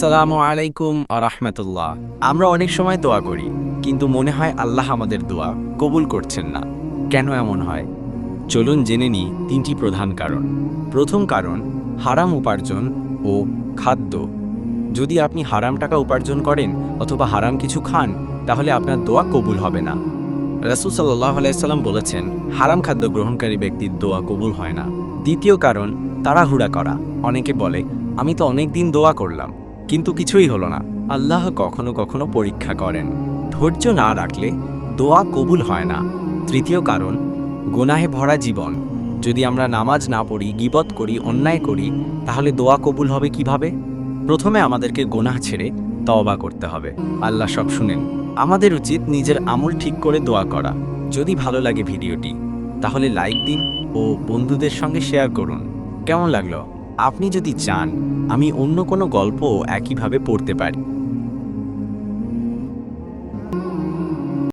আসসালামু আলাইকুম আরহামতুল্লাহ আমরা অনেক সময় দোয়া করি, কিন্তু মনে হয় আল্লাহ আমাদের দোয়া কবুল করছেন না। কেন এমন হয়? চলুন জেনে নিই তিনটি প্রধান কারণ। প্রথম কারণ, হারাম উপার্জন ও খাদ্য। যদি আপনি হারাম টাকা উপার্জন করেন অথবা হারাম কিছু খান, তাহলে আপনার দোয়া কবুল হবে না। রাসুল সাল্লাহ আলাইসাল্লাম বলেছেন, হারাম খাদ্য গ্রহণকারী ব্যক্তির দোয়া কবুল হয় না। দ্বিতীয় কারণ, তাড়াহুড়া করা। অনেকে বলে, আমি তো অনেক দিন দোয়া করলাম। কিন্তু কিছুই হলো না। আল্লাহ কখনো কখনো পরীক্ষা করেন। ধৈর্য না রাখলে দোয়া কবুল হয় না। তৃতীয় কারণ, গোনাহে ভরা জীবন। যদি আমরা নামাজ না পড়ি, গিবত করি, অন্যায় করি, তাহলে দোয়া কবুল হবে কীভাবে? প্রথমে আমাদেরকে গোনাহ ছেড়ে তওবা করতে হবে। আল্লাহ সব শুনেন। আমাদের উচিত নিজের আমল ঠিক করে দোয়া করা। যদি ভালো লাগে ভিডিওটি, তাহলে লাইক দিন ও বন্ধুদের সঙ্গে শেয়ার করুন। কেমন লাগল? আপনি যদি চান আমি অন্য কোনো গল্প একইভাবে পড়তে পারি।